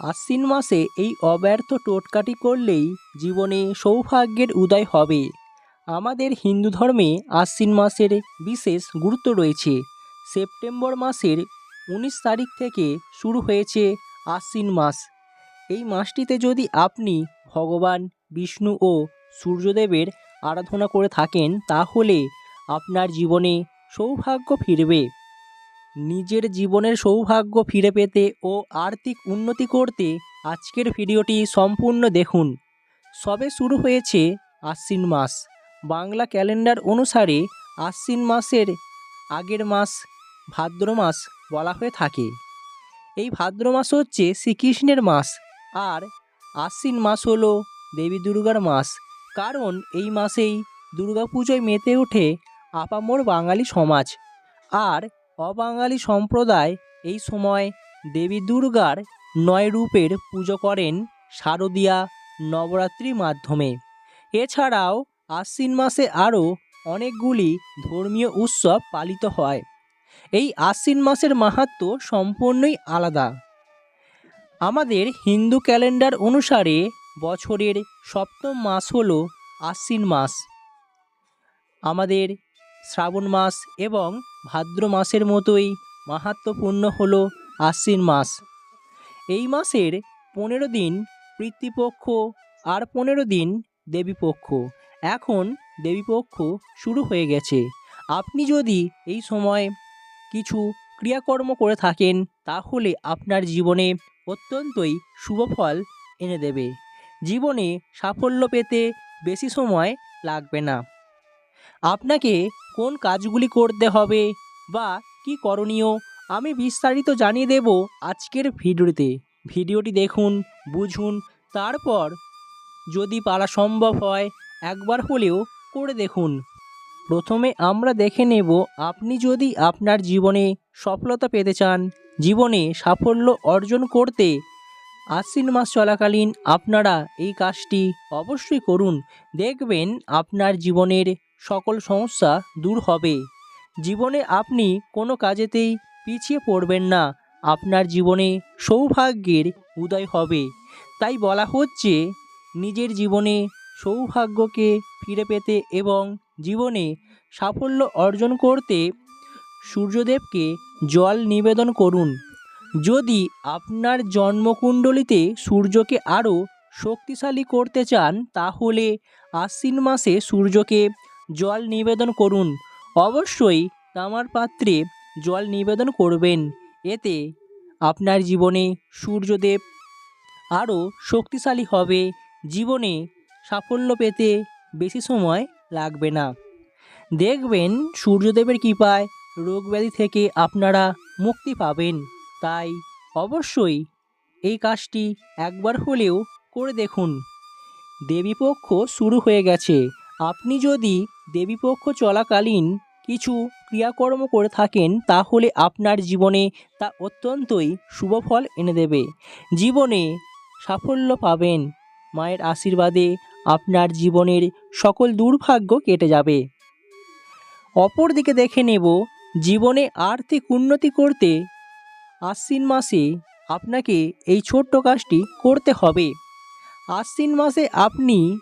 আশ্বিন মাসে এই অব্যর্থ টোটকাটি করলেই জীবনে সৌভাগ্যের উদয় হবে। আমাদের হিন্দু ধর্মে আশ্বিন মাসের বিশেষ গুরুত্ব রয়েছে। সেপ্টেম্বর মাসের উনিশ তারিখ থেকে শুরু হয়েছে আশ্বিন মাস। এই মাসটিতে যদি আপনি ভগবান, বিষ্ণু ও সূর্যদেবের আরাধনা করে থাকেন, তাহলে আপনার জীবনে সৌভাগ্য ফিরবে। নিজের জীবনের সৌভাগ্য ফিরে পেতে ও আর্থিক উন্নতি করতে আজকের ভিডিওটি সম্পূর্ণ দেখুন। সবে শুরু হয়েছে আশ্বিন মাস। বাংলা ক্যালেন্ডার অনুসারে আশ্বিন মাসের আগের মাস ভাদ্র মাস বলা হয়ে থাকে। এই ভাদ্র মাস হচ্ছে শ্রীকৃষ্ণের মাস আর আশ্বিন মাস হলো দেবী দুর্গার মাস। কারণ এই মাসেই দুর্গাপুজোয় মেতে ওঠে আপামোর বাঙালি সমাজ। আর অবাঙালি সম্প্রদায় এই সময় দেবী দুর্গার নয় রূপের পুজো করেন শারদীয়া নবরাত্রির মাধ্যমে। এছাড়াও আশ্বিন মাসে আরও অনেকগুলি ধর্মীয় উৎসব পালিত হয়। এই আশ্বিন মাসের মাহাত্ম্য সম্পূর্ণই আলাদা। আমাদের হিন্দু ক্যালেন্ডার অনুসারে বছরের সপ্তম মাস হল আশ্বিন মাস। আমাদের শ্রাবণ মাস এবং ভাদ্র মাসের মতোই মাহাত্ম্যপূর্ণ হল আশ্বিন মাস। এই মাসের পনেরো দিন পিতৃপক্ষ আর পনেরো দিন দেবীপক্ষ। এখন দেবীপক্ষ শুরু হয়ে গেছে। আপনি যদি এই সময় কিছু ক্রিয়াকর্ম করে থাকেন, তাহলে আপনার জীবনে অত্যন্তই শুভ ফল এনে দেবে। জীবনে সাফল্য পেতে বেশি সময় লাগবে না। আপনাকে কোন কাজগুলি করতে হবে বা কি করণীয়, আমি বিস্তারিত জানিয়ে দেব আজকের ভিডিওতে। ভিডিওটি দেখুন, বুঝুন, তারপর যদি পারা সম্ভব হয়, একবার হলেও করে দেখুন। প্রথমে আমরা দেখে নেব, আপনি যদি আপনার জীবনে সফলতা পেতে চান, জীবনে সাফল্য অর্জন করতে আশ্বিন মাস চলাকালীন আপনারা এই কাজটি অবশ্যই করুন। দেখবেন আপনার জীবনের সকল সমস্যা দূর হবে। জীবনে আপনি কোনো কাজেতেই পিছিয়ে পড়বেন না। আপনার জীবনে সৌভাগ্যের উদয় হবে। তাই বলা হচ্ছে, নিজের জীবনে সৌভাগ্যকে ফিরে পেতে এবং জীবনে সাফল্য অর্জন করতে সূর্যদেবকে জল নিবেদন করুন। যদি আপনার জন্মকুণ্ডলিতে সূর্যকে আরও শক্তিশালী করতে চান, তাহলে আশ্বিন মাসে সূর্যকে জল নিবেদন করুন। অবশ্যই তামার পাত্রে জল নিবেদন করবেন। এতে আপনার জীবনে সূর্যদেব আরও শক্তিশালী হবে। জীবনে সাফল্য পেতে বেশি সময় লাগবে না। দেখবেন সূর্যদেবের কৃপায় রোগব্যাধি থেকে আপনারা মুক্তি পাবেন। তাই অবশ্যই এই কাজটি একবার হলেও করে দেখুন। দেবীপক্ষ শুরু হয়ে গেছে। আপনি যদি দেবীপক্ষ চলাকালীন কিছু ক্রিয়াকর্ম করে থাকেন, তাহলে আপনার জীবনে তা অত্যন্তই শুভ ফল এনে দেবে। জীবনে সাফল্য পাবেন। মায়ের আশীর্বাদে আপনার জীবনের সকল দুর্ভাগ্য কেটে যাবে। অপরদিকে দেখে নেব, জীবনে আর্থিক উন্নতি করতে আশ্বিন মাসে আপনাকে এই ছোট্ট কাজটি করতে হবে। আশ্বিন মাসে আপনি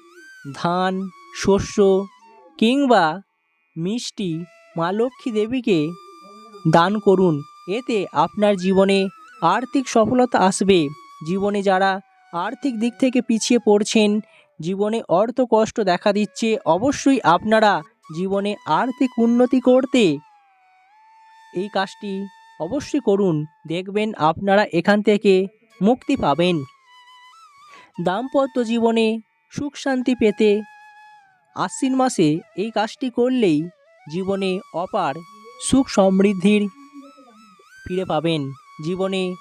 ধান শস্য কিংবা মিষ্টি মা লক্ষ্মী দেবীকে দান করুন। এতে আপনার জীবনে আর্থিক সফলতা আসবে। জীবনে যারা আর্থিক দিক থেকে পিছিয়ে পড়ছেন, জীবনে অর্থ কষ্ট দেখা দিচ্ছে, অবশ্যই আপনারা জীবনে আর্থিক উন্নতি করতে এই কাজটি অবশ্যই করুন। দেখবেন আপনারা এখান থেকে মুক্তি পাবেন। দাম্পত্য জীবনে সুখ শান্তি পেতে আশ্বিন মাসে এই কাজটি করলেই জীবনে অপার সুখ সমৃদ্ধির ফিরে পাবেন। জীবনে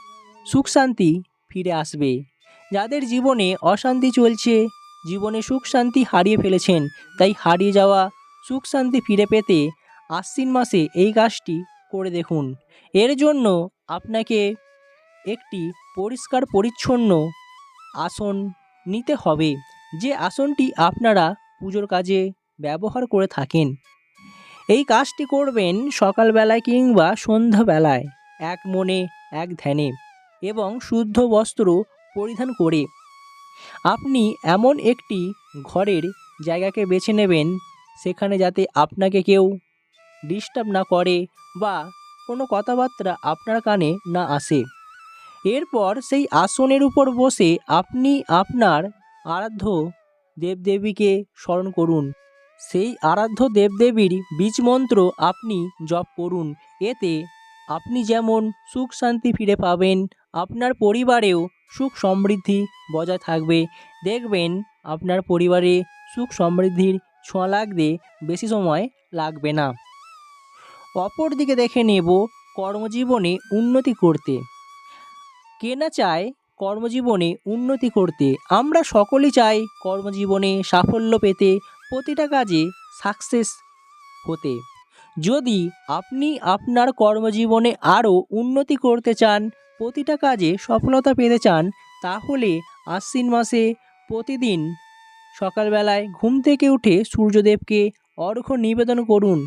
সুখ শান্তি ফিরে আসবে। যাদের জীবনে অশান্তি চলছে, জীবনে সুখ শান্তি হারিয়ে ফেলেছেন, তাই হারিয়ে যাওয়া সুখ শান্তি ফিরে পেতে আশ্বিন মাসে এই কাজটি করে দেখুন। এর জন্য আপনাকে একটি পরিষ্কার পরিচ্ছন্ন আসন নিতে হবে। যে আসনটি আপনারা পুজোর কাজে ব্যবহার করে থাকেন। এই কাজটি করবেন সকালবেলায় কিংবা সন্ধ্যাবেলায়, এক মনে, এক ধ্যানে এবং শুদ্ধ বস্ত্র পরিধান করে। আপনি এমন একটি ঘরের জায়গাকে বেছে নেবেন, সেখানে যাতে আপনাকে কেউ ডিস্টার্ব না করে বা কোনো কথাবার্তা আপনার কানে না আসে। এরপর সেই আসনের উপর বসে আপনি আপনার আরাধ্য দেবদেবীকে স্মরণ করুন। সেই আরাধ্য দেবদেবীর বীজ মন্ত্র আপনি জপ করুন। এতে আপনি যেমন সুখ শান্তি ফিরে পাবেন, আপনার পরিবারেও সুখ সমৃদ্ধি বজায় থাকবে। দেখবেন আপনার পরিবারে সুখ সমৃদ্ধির ছোঁয়া লাগতে বেশি সময় লাগবে না। অপরদিকে দেখে নেব কর্মজীবনে উন্নতি করতে। কে না চায় কর্মজীবনে উন্নতি করতে আমরা সকলেই চাই কর্মজীবনে সাফল্য পেতে প্রতিটা কাজে সাকসেস হতে। যদি আপনি আপনার কর্মজীবনে আরও উন্নতি করতে চান, প্রতিটা কাজে সফলতা পেতে চান, তাহলে আশ্বিন মাসে প্রতিদিন সকালবেলায় ঘুম থেকে উঠে সূর্যদেবকে অর্ঘ্য নিবেদন করুন।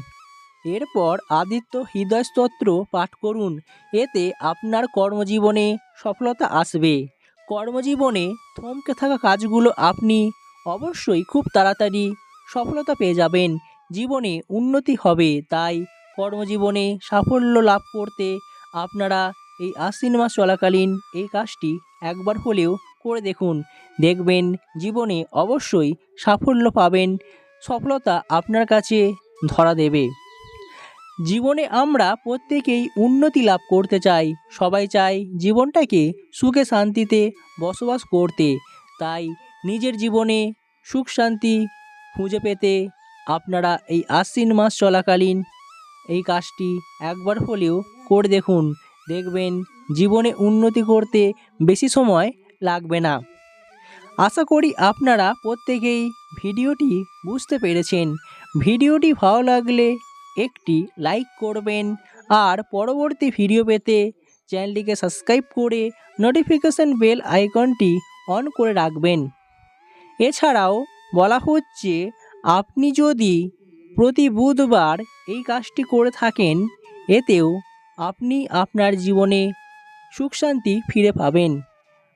এরপর আদিত্য হৃদয় স্তোত্র পাঠ করুন। এতে আপনার কর্মজীবনে সফলতা আসবে। কর্মজীবনে থমকে থাকা কাজগুলো আপনি অবশ্যই খুব তাড়াতাড়ি সফলতা পেয়ে যাবেন। জীবনে উন্নতি হবে, তাই কর্মজীবনে সাফল্য লাভ করতে আপনারা এই আশ্বিন মাস চলাকালীন এই কাজটি একবার হলেও করে দেখুন। দেখবেন জীবনে অবশ্যই সাফল্য পাবেন। সফলতা আপনার কাছে ধরা দেবে। জীবনে আমরা প্রত্যেকেই উন্নতি লাভ করতে চাই। সবাই চাই জীবনটাকে সুখে শান্তিতে বসবাস করতে। তাই নিজের জীবনে সুখ শান্তি খুঁজে পেতে আপনারা এই আশ্বিন মাস চলাকালীন এই কাজটি একবার হলেও করে দেখুন। দেখবেন জীবনে উন্নতি করতে বেশি সময় লাগবে না। আশা করি আপনারা প্রত্যেকেই ভিডিওটি বুঝতে পেরেছেন। ভিডিওটি ভালো লাগলে একটি লাইক করবেন। আর পরবর্তী ভিডিও পেতে চ্যানেলটিকে সাবস্ক্রাইব করে নোটিফিকেশান বেল আইকনটি অন করে রাখবেন। এছাড়াও বলা হচ্ছে, আপনি যদি প্রতি বুধবার এই কাজটি করে থাকেন, এতেও আপনি আপনার জীবনে সুখ শান্তি ফিরে পাবেন।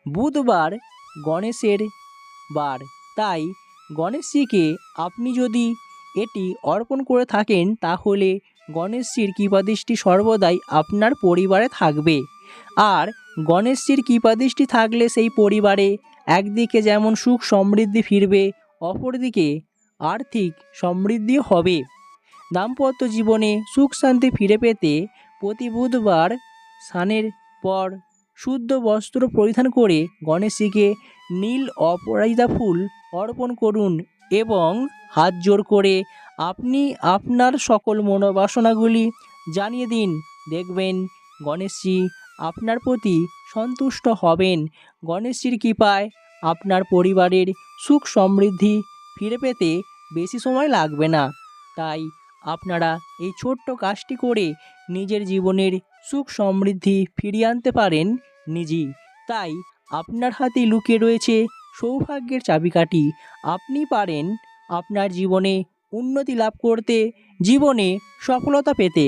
বুধবার গণেশের বার। তাই গণেশজিকে আপনি যদি এটি অর্পণ করে থাকেন, তাহলে গণেশজির কৃপাদৃষ্টি সর্বদাই আপনার পরিবারে থাকবে। আর গণেশজির কৃপাদৃষ্টি থাকলে সেই পরিবারে একদিকে যেমন সুখ সমৃদ্ধি ফিরবে, অপরদিকে আর্থিক সমৃদ্ধি হবে। দাম্পত্য জীবনে সুখ শান্তি ফিরে পেতে প্রতি বুধবার স্নানের পর শুদ্ধ বস্ত্র পরিধান করে গণেশজিকে নীল অপরাজিতা ফুল অর্পণ করুন এবং হাত জোর করে আপনি আপনার সকল মনোবাসনাগুলি জানিয়ে দিন। দেখবেন গণেশজি আপনার প্রতি সন্তুষ্ট হবেন। গণেশজির কৃপায় আপনার পরিবারের সুখ সমৃদ্ধি ফিরে পেতে বেশি সময় লাগবে না। তাই আপনারা এই ছোট্ট কাজটি করে নিজের জীবনের সুখ সমৃদ্ধি ফিরিয়ে আনতে পারেন নিজেই। তাই আপনার হাতে লুকিয়ে রয়েছে সৌভাগ্যের চাবিকাঠি। আপনি পারেন আপনার জীবনে উন্নতি লাভ করতে জীবনে সফলতা পেতে।